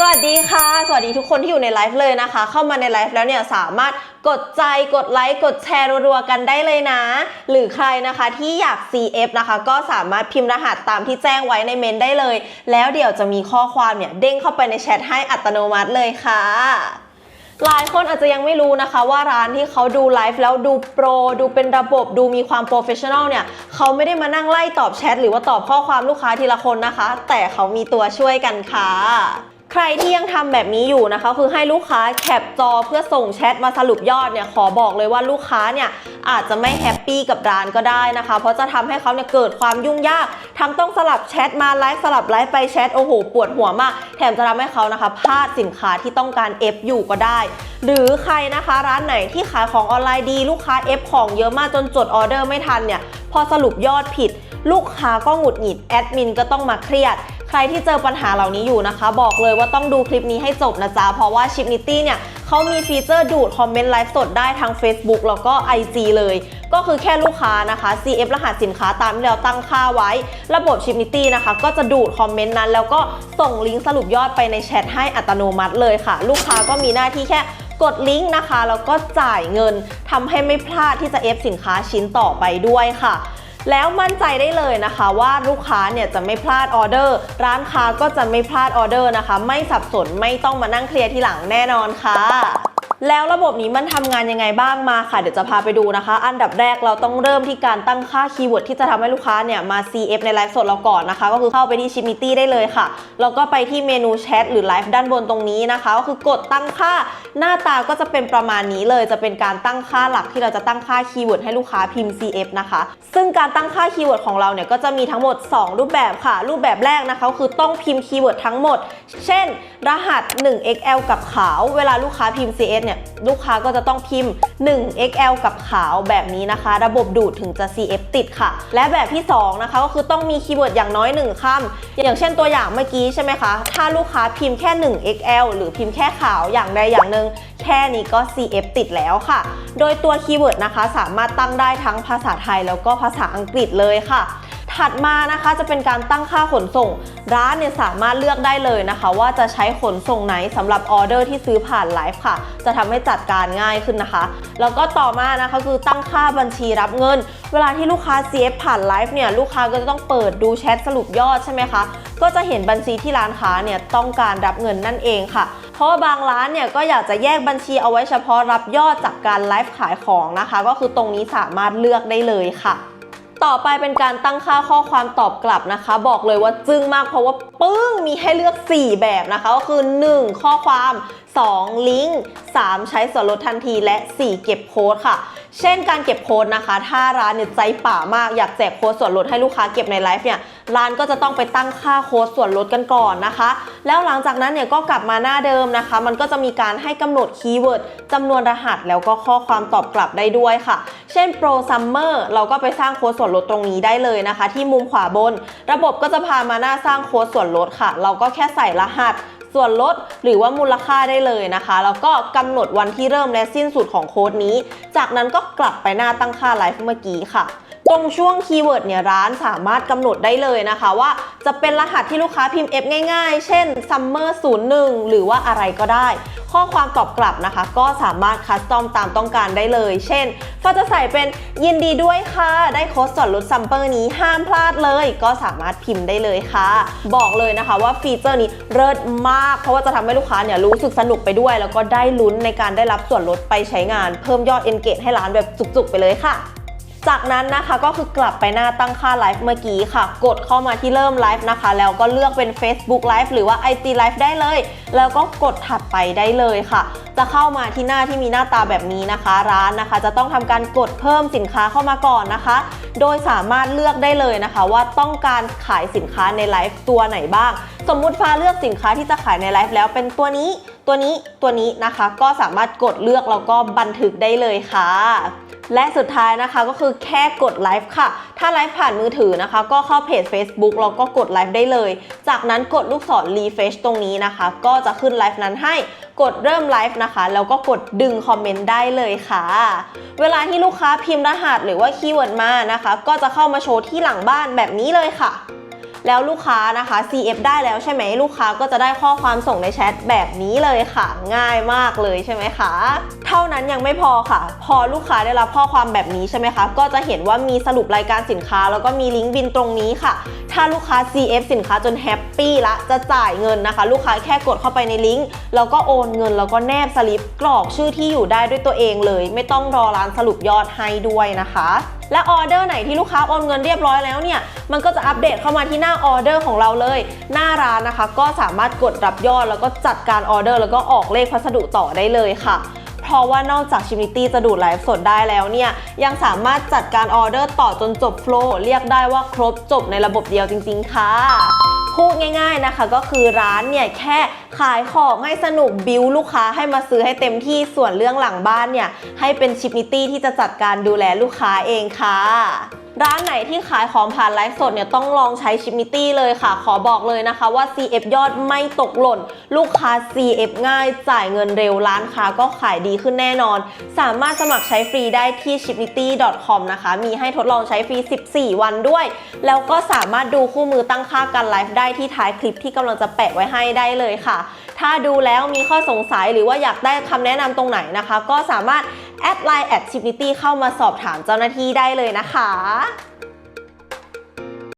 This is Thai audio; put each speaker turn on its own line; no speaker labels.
สวัสดีค่ะ สวัสดีทุกคนที่อยู่ในไลฟ์เลยนะคะ เข้ามาในไลฟ์แล้วเนี่ยสามารถกดใจกดไลค์กดแชร์รัวๆกันได้เลยนะ หรือใครนะคะที่อยาก CF นะคะ ก็สามารถพิมพ์รหัสตามที่แจ้งไว้ในเมนได้เลย แล้วเดี๋ยวจะมีข้อความเนี่ยเด้งเข้าไปในแชทให้อัตโนมัติเลยค่ะหลายคนอาจจะยังไม่รู้นะคะว่าร้านที่เขาดูไลฟ์แล้วดูโปร ดูเป็นระบบดูมีความโปรเฟชชั่นอลเนี่ยเขาไม่ได้มานั่งไล่ตอบแชทหรือว่าตอบข้อความลูกค้าทีละคนนะคะ แต่เขามีตัวช่วยกันค่ะ ใครที่ยังทำแบบนี้อยู่นะคะ คือให้ลูกค้าแคปจอเพื่อส่งแชทมาสรุปยอดเนี่ยขอบอกเลยว่าลูกค้าเนี่ยอาจจะไม่แฮปปี้กับร้านก็ได้นะคะ เพราะจะทำให้เขาเนี่ยเกิดความยุ่งยาก ทั้งต้องสลับแชทมาไลฟ์สลับไลฟ์ไปแชทโอ้โหปวดหัวมาก แถมจะทำให้เขานะคะพลาดสินค้าที่ต้องการเอฟอยู่ก็ได้ หรือใครนะคะร้านไหนที่ขายของออนไลน์ดี ลูกค้าเอฟของเยอะมากจนจดออเดอร์ไม่ทันเนี่ยพอสรุปยอดผิด ลูกค้าก็หงุดหงิดแอดมินก็ต้องมาเครียด ใครที่เจอปัญหาเหล่านี้อยู่นะคะ บอกเลยว่าต้องดูคลิปนี้ให้จบนะจ๊ะ เพราะว่าชิปนิตี้เนี่ยเขามีฟีเจอร์ดูดคอมเมนต์ไลฟ์สดได้ทาง Facebook แล้วก็ IG เลย ก็คือแค่ลูกค้านะคะ CF รหัสสินค้าตามที่เราตั้งค่าไว้ ระบบชิปนิตี้นะคะ ก็จะดูดคอมเมนต์นั้น แล้วก็ส่งลิงก์สรุปยอดไปในแชทให้อัตโนมัติเลยค่ะ ลูกค้าก็มีหน้าที่แค่กดลิงก์นะคะแล้วก็จ่ายเงินทำให้ไม่พลาดที่จะเอฟสินค้าชิ้นต่อไปด้วยค่ะ แล้วมั่นใจได้เลยนะคะ ว่าลูกค้าเนี่ยจะไม่พลาดออเดอร์ ร้านค้าก็จะไม่พลาดออเดอร์นะคะ ไม่สับสนไม่ต้องมานั่งเคลียร์ทีหลังแน่นอนค่ะ แล้วระบบนี้มันทำงานยังไงบ้างมาค่ะ เดี๋ยวจะพาไปดูนะคะ อันดับแรกเราต้องเริ่มที่การตั้งค่าคีย์เวิร์ดที่จะทำให้ลูกค้าเนี่ยมา CF ในไลฟ์สดเราก่อนนะคะ ก็คือเข้าไปที่ชิมิตี้ได้เลยค่ะ แล้วก็ไปที่เมนูแชทหรือไลฟ์ด้านบนตรงนี้นะคะ ก็คือกดตั้งค่าหน้าตาก็จะเป็นประมาณนี้เลย จะเป็นการตั้งค่าหลักที่เราจะตั้งค่าคีย์เวิร์ดให้ลูกค้าพิมพ์ CF นะคะ ซึ่งการตั้งค่าคีย์เวิร์ดของเราเนี่ยก็จะมีทั้งหมด 2 รูปแบบค่ะ รูปแบบแรกนะคะคือต้องพิมพ์คีย์เวิร์ดทั้งหมด เช่น รหัส 1XL กับขาว เวลาลูกค้าพิมพ์ CF เนี่ยลูกค้าก็จะต้องพิมพ์ 1XL กับขาวแบบนี้นะคะ ระบบดูดถึงจะ CF ติดค่ะ และแบบที่ 2 นะคะ ก็คือต้องมีคีย์เวิร์ดอย่างน้อย 1คำอย่างเช่นตัวอย่างเมื่อกี้ใช่ไหมคะ ถ้าลูกค้าพิมพ์แค่ 1XL หรือพิมพ์แค่ขาวอย่างใดอย่างหนึ่งแค่นี้ก็ CF ติดแล้วค่ะ โดยตัวคีย์เวิร์ดนะคะสามารถตั้งได้ทั้งภาษาไทยแล้วก็ภาษาอังกฤษเลยค่ะ ถัดมานะคะจะเป็นการตั้งค่าขนส่ง ร้านเนี่ยสามารถเลือกได้เลยนะคะ ว่าจะใช้ขนส่งไหนสำหรับออเดอร์ที่ซื้อผ่านไลฟ์ค่ะ จะทำให้จัดการง่ายขึ้นนะคะ แล้วก็ต่อมานะคะคือตั้งค่าบัญชีรับเงิน เวลาที่ลูกค้า CF ผ่านไลฟ์เนี่ยลูกค้าก็จะต้องเปิดดูแชทสรุปยอดใช่ไหมคะก็จะเห็นบัญชีที่ร้านค้าเนี่ยต้องการรับเงินนั่นเองค่ะ เพราะว่าบางร้านเนี่ยก็อยากจะแยกบัญชีเอาไว้เฉพาะรับยอดจากการไลฟ์ขายของนะคะ ก็คือตรงนี้สามารถเลือกได้เลยค่ะ ต่อไปเป็นการตั้งค่าข้อความตอบกลับนะคะ บอกเลยว่าจึ้งมากเพราะว่าปึ้งมีให้เลือก 4 แบบนะคะ ก็คือ 1 ข้อความ 2 ลิงก์ 3 ใช้ส่วนลดทันทีและ 4 เก็บโค้ดค่ะ เช่นการเก็บโค้ดนะคะ ถ้าร้านเนี่ยใจป่ามากอยากแจกโค้ดส่วนลดให้ลูกค้าเก็บในไลฟ์เนี่ยร้านก็จะต้องไปตั้งค่าโค้ดส่วนลดกันก่อนนะคะ แล้วหลังจากนั้นเนี่ยก็กลับมาหน้าเดิมนะคะ มันก็จะมีการให้กำหนดคีย์เวิร์ดจำนวนรหัสแล้วก็ข้อความตอบกลับได้ด้วยค่ะ เช่น Pro Summer เราก็ไปสร้างโค้ดส่วนลดตรงนี้ได้เลยนะคะ ที่มุมขวาบน ระบบก็จะพามาหน้าสร้างโค้ดส่วนลดค่ะ เราก็แค่ใส่รหัส ส่วนลดหรือว่ามูลค่าได้เลยนะคะ แล้วก็กำหนดวันที่เริ่มและสิ้นสุดของโค้ดนี้ จากนั้นก็กลับไปหน้าตั้งค่าไลฟ์เมื่อกี้ค่ะ ตรงช่วงคีย์เวิร์ดเนี่ยร้านสามารถกำหนดได้เลยนะคะ ว่าจะเป็นรหัสที่ลูกค้าพิมพ์ F ง่ายๆ เช่น Summer 01 หรือว่าอะไรก็ได้ ข้อความตอบกลับนะคะ ก็สามารถคัสตอมตามต้องการได้เลย เช่น ก็จะใส่เป็นยินดีด้วยค่ะ ได้โค้ดส่วนลดซัมเปอร์นี้ห้ามพลาดเลย ก็สามารถพิมพ์ได้เลยค่ะ บอกเลยนะคะว่าฟีเจอร์นี้เลิศมาก เพราะว่าจะทำให้ลูกค้าเนี่ยรู้สึกสนุกไปด้วย แล้วก็ได้ลุ้นในการได้รับส่วนลดไปใช้งาน เพิ่มยอด engage ให้ร้านแบบจุกๆไปเลยค่ะ จากนั้นนะคะก็คือกลับไปหน้าตั้งค่าไลฟ์เมื่อกี้ค่ะ กดเข้ามาที่เริ่มไลฟ์นะคะ แล้วก็เลือกเป็น Facebook Live หรือว่า IG Live ได้เลย แล้วก็กดถัดไปได้เลยค่ะ จะเข้ามาที่หน้าที่มีหน้าตาแบบนี้นะคะ ร้านนะคะ จะต้องทำการกดเพิ่มสินค้าเข้ามาก่อนนะคะ โดยสามารถเลือกได้เลยนะคะ ว่าต้องการขายสินค้าในไลฟ์ตัวไหนบ้าง สมมุติฟ้าเลือกสินค้าที่จะขายในไลฟ์แล้วเป็นตัวนี้ ตัวนี้ตัวนี้นะคะ ก็สามารถกดเลือกแล้วก็บันทึกได้เลยค่ะ และสุดท้ายนะคะก็คือแค่กดไลฟ์ค่ะ ถ้าไลฟ์ผ่านมือถือนะคะ ก็เข้าเพจ Facebook แล้วก็กดไลฟ์ได้เลย จากนั้นกดลูกศรรีเฟชตรงนี้นะคะ ก็จะขึ้นไลฟ์นั้นให้กดเริ่มไลฟ์นะคะ แล้วก็กดดึงคอมเมนต์ได้เลยค่ะ เวลาที่ลูกค้าพิมพ์รหัสหรือว่าคีย์เวิร์ดมานะคะ ก็จะเข้ามาโชว์ที่หลังบ้านแบบนี้เลยค่ะ แล้วลูกค้านะคะ CF ได้แล้วใช่ไหมลูกค้าก็จะได้ข้อความส่งในแชทแบบนี้เลยค่ะ ง่ายมากเลยใช่ไหมคะ เท่านั้นยังไม่พอค่ะ พอลูกค้าได้รับข้อความแบบนี้ใช่ไหมคะ ก็จะเห็นว่ามีสรุปรายการสินค้า แล้วก็มีลิงก์บินตรงนี้ค่ะ ถ้าลูกค้า CF สินค้าจนแฮปปี้ละจะจ่ายเงินนะคะ ลูกค้าแค่กดเข้าไปในลิงก์แล้วก็โอนเงินแล้วก็แนบสลิปกรอกชื่อที่อยู่ได้ด้วยตัวเองเลย ไม่ต้องรอร้านสรุปยอดให้ด้วยนะคะ และออเดอร์ไหนที่ลูกค้าโอนเงินเรียบร้อยแล้วเนี่ย มันก็จะอัปเดตเข้ามาที่หน้าออเดอร์ของเราเลย หน้าร้านนะคะ ก็สามารถกดรับยอดแล้วก็จัดการออเดอร์ แล้วก็ออกเลขพัสดุต่อได้เลยค่ะเพราะว่านอกจากชิมิตี้จะดูดไลฟ์สดได้แล้วเนี่ย ยังสามารถจัดการออเดอร์ต่อจนจบโฟล์เรียกได้ว่าครบจบในระบบเดียวจริง ๆ ค่ะ พูดง่าย ๆนะคะก็คือร้านเนี่ยแค่ขายของให้สนุกบิวลูกค้าให้มาซื้อให้เต็มที่ส่วนเรื่องหลังบ้านเนี่ยให้เป็นชิปนิตี้ที่จะจัดการดูแลลูกค้าเองค่ะร้านไหนที่ขายของผ่านไลฟ์สดเนี่ยต้องลองใช้ชิปนิตี้เลยค่ะ ขอบอกเลยนะคะว่า CF ยอดไม่ตกหล่น ลูกค้า CF ง่ายจ่ายเงินเร็วร้านค้าก็ขายดีขึ้นแน่นอน สามารถสมัครใช้ฟรีได้ที่ chipnity.com นะคะ มีให้ทดลองใช้ฟรี 14 วันด้วย แล้วก็สามารถดูคู่มือตั้งค่าการไลฟ์ได้ที่ท้ายคลิปที่กำลังจะแปะไว้ให้ได้เลยค่ะถ้าดูแล้วมีข้อสงสัยหรือว่าอยากได้คำแนะนำตรงไหนนะคะ ก็สามารถแอดไลน์แอดชิปนิตี้เข้ามาสอบถามเจ้าหน้าที่ได้เลยนะคะ